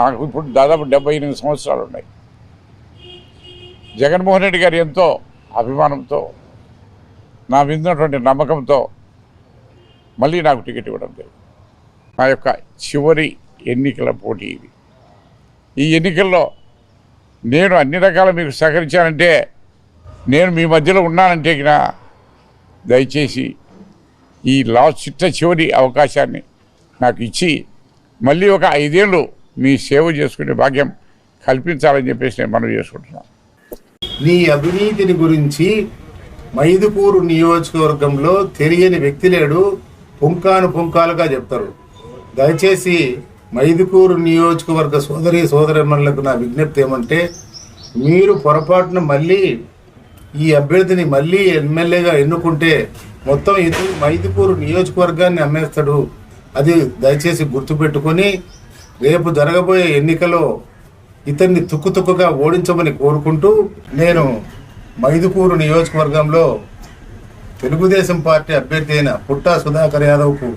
నాకు ఇప్పుడు దాదాపు డెబ్బై ఎనిమిది సంవత్సరాలు ఉన్నాయి. జగన్మోహన్ రెడ్డి గారు ఎంతో అభిమానంతో నా మీద నమ్మకంతో మళ్ళీ నాకు టికెట్ ఇవ్వడం లేదు. నా యొక్క చివరి ఎన్నికల పోటీ ఇది. ఈ ఎన్నికల్లో నేను అన్ని రకాల మీకు సహకరించానంటే నేను మీ మధ్యలో ఉన్నానంటే దయచేసి ఈ లాస్ట్ చిట్ట చివరి అవకాశాన్ని నాకు ఇచ్చి మళ్ళీ ఒక ఐదేళ్ళు మీ సేవ చేసుకునే భాగ్యం కల్పించాలని చెప్పేసి నేను మనవి చేసుకుంటున్నాను. నీ అవినీతిని గురించి మైదుపూరు నియోజకవర్గంలో తెలియని వ్యక్తి లేడు పుంకాను పుంకాలుగా చెప్తారు. దయచేసి మైదుకూరు నియోజకవర్గ సోదరి సోదరిమణులకు నా విజ్ఞప్తి ఏమంటే మీరు పొరపాటున మళ్ళీ ఈ అభ్యర్థిని మళ్ళీ ఎమ్మెల్యేగా ఎన్నుకుంటే మొత్తం ఇది మైదుకూరు నియోజకవర్గాన్ని అమ్మేస్తాడు. అది దయచేసి గుర్తుపెట్టుకొని రేపు జరగబోయే ఎన్నికలో ఇతన్ని తుక్కుతుక్కుగా ఓడించమని కోరుకుంటూ నేను మైదుకూరు నియోజకవర్గంలో తెలుగుదేశం పార్టీ అభ్యర్థి అయిన పుట్టా సుధాకర్ యాదవ్కు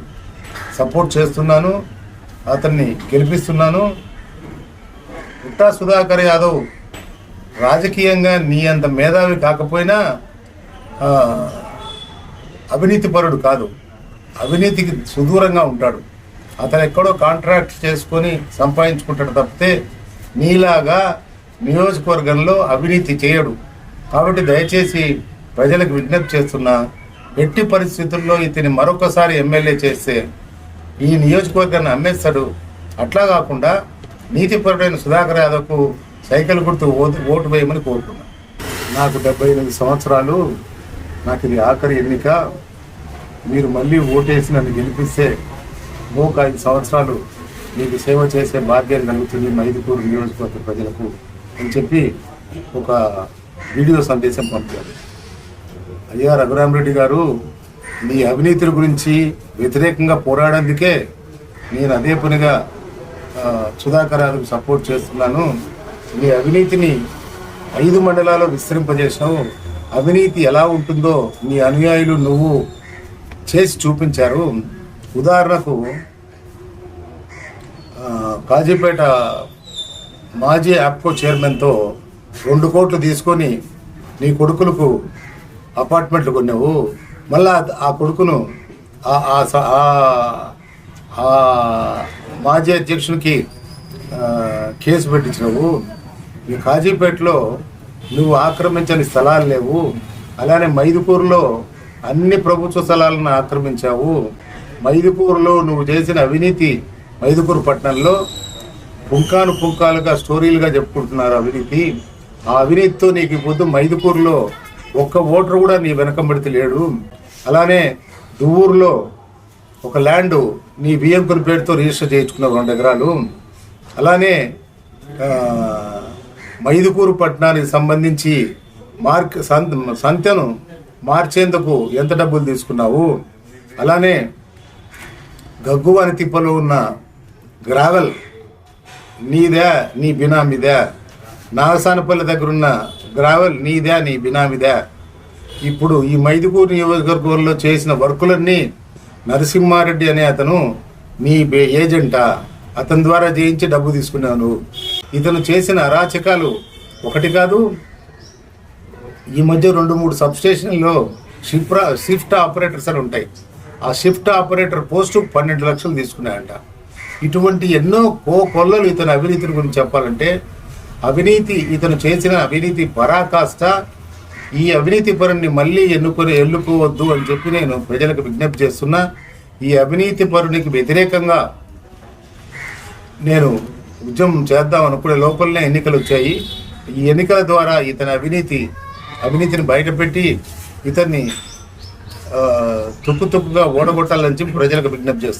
సపోర్ట్ చేస్తున్నాను అతన్ని గెలిపిస్తున్నాను. పుట్టా సుధాకర్ యాదవ్ రాజకీయంగా నీ అంత మేధావి కాకపోయినా అవినీతిపరుడు కాదు. అవినీతికి సుదూరంగా ఉంటాడు. అతను ఎక్కడో కాంట్రాక్ట్ చేసుకొని సంపాదించుకుంటాడు తప్పితే నీలాగా నియోజకవర్గంలో అవినీతి చేయడు. కాబట్టి దయచేసి ప్రజలకు విజ్ఞప్తి చేస్తున్నా ఎట్టి పరిస్థితుల్లో ఇతని మరొకసారి ఎమ్మెల్యే చేస్తే ఈ నియోజకవర్గాన్ని అమ్మేస్తాడు. అట్లా కాకుండా నీతిపరుడైన సుధాకర్ యాదవ్కు సైకిల్ గుర్తు ఓటు ఓటు వేయమని కోరుకున్నా. నాకు డెబ్బై ఎనిమిది సంవత్సరాలు నాకు ఇది ఆఖరి ఎన్నిక. మీరు మళ్ళీ ఓటేసి నన్ను గెలిపిస్తే ఇంకొక ఐదు సంవత్సరాలు మీకు సేవ చేసే భాగ్యం కలుగుతుంది మైదుకూరు నియోజకవర్గ ప్రజలకు అని చెప్పి ఒక వీడియో సందేశం పంపారు. అయ్యా రఘురామరెడ్డి గారు మీ అవినీతి గురించి వ్యతిరేకంగా పోరాడేందుకే నేను అదే పనిగా ఆ, సుధాకర్ సపోర్ట్ చేస్తున్నాను. మీ అవినీతిని ఐదు మండలాల్లో విస్తరింపజేసినావు అవినీతి ఎలా ఉంటుందో మీ అనుయాయులు నువ్వు చేసి చూపించారు. ఉదాహరణకు కాజీపేట మాజీ యాప్కో చైర్మన్తో రెండు కోట్లు తీసుకొని నీ కొడుకులకు అపార్ట్మెంట్లు కొన్నావు. మళ్ళా ఆ కొడుకును ఆ- ఆ స- ఆ- మాజీ అధ్యక్షునికి కేసు పెట్టించినావు. ఈ కాజీపేటలో నువ్వు ఆక్రమించని స్థలాలు లేవు. అలానే మైదుకూరులో అన్ని ప్రభుత్వ స్థలాలను ఆక్రమించావు. మైదుపూర్లో నువ్వు చేసిన అవినీతి మైదుపూర్ పట్టణంలో పుంకాను పుంకాలుగా స్టోరీలుగా చెప్పుకుంటున్నారు అవినీతి. ఆ అవినీతితో నీకు ఈ పొద్దు ఒక్క ఓటర్ కూడా నీ వెనకబడితే లేడు. అలానే దువ్వూరులో ఒక ల్యాండ్ నీ బియ్యం పేరుతో రిజిస్టర్ చేయించుకున్నావు రెండు ఎకరాలు. అలానే మైదుకూరు పట్టణానికి సంబంధించి మార్క్ సంతను మార్చేందుకు ఎంత డబ్బులు తీసుకున్నావు? అలానే గగ్గువాని తిప్పలో ఉన్న గ్రావెల్ నీదే నీ బినామిదే. నాగసానపల్లి దగ్గరున్న గ్రావెల్ నీదే నీ బినామిదే. ఇప్పుడు ఈ మైదుకూరు నియోజకవర్గంలో చేసిన వర్కులన్నీ నరసింహారెడ్డి అనే అతను నీ ఏజెంటా? అతని ద్వారా చేయించి డబ్బు తీసుకున్నాను. ఇతను చేసిన అరాచకాలు ఒకటి కాదు. ఈ మధ్య రెండు మూడు సబ్స్టేషన్లో షిఫ్ట్ షిఫ్ట్ ఆపరేటర్స్ అని ఉంటాయి. ఆ షిఫ్ట్ ఆపరేటర్ పోస్టు పన్నెండు లక్షలు తీసుకున్నాయంట. ఇటువంటి ఎన్నో కో కొల్లలు ఇతని అవినీతి గురించి చెప్పాలంటే అవినీతి ఇతను చేసిన అవినీతి పరాకాష్ట ఈ అవినీతి పరుణ్ణి మళ్ళీ ఎన్నుకొని ఎన్నుకోవద్దు అని చెప్పి నేను ప్రజలకు విజ్ఞప్తి చేస్తున్నా. ఈ అవినీతి పరునికి వ్యతిరేకంగా నేను ఉద్యమం చేద్దాం అనుకునే లోపలనే ఎన్నికలు వచ్చాయి. ఈ ఎన్నికల ద్వారా ఇతని అవినీతి అవినీతిని బయటపెట్టి ఇతన్ని తుక్కు తుక్కుగా ఓడగొట్టాలని చెప్పి ప్రజలకు విజ్ఞప్తి చేస్తున్నాను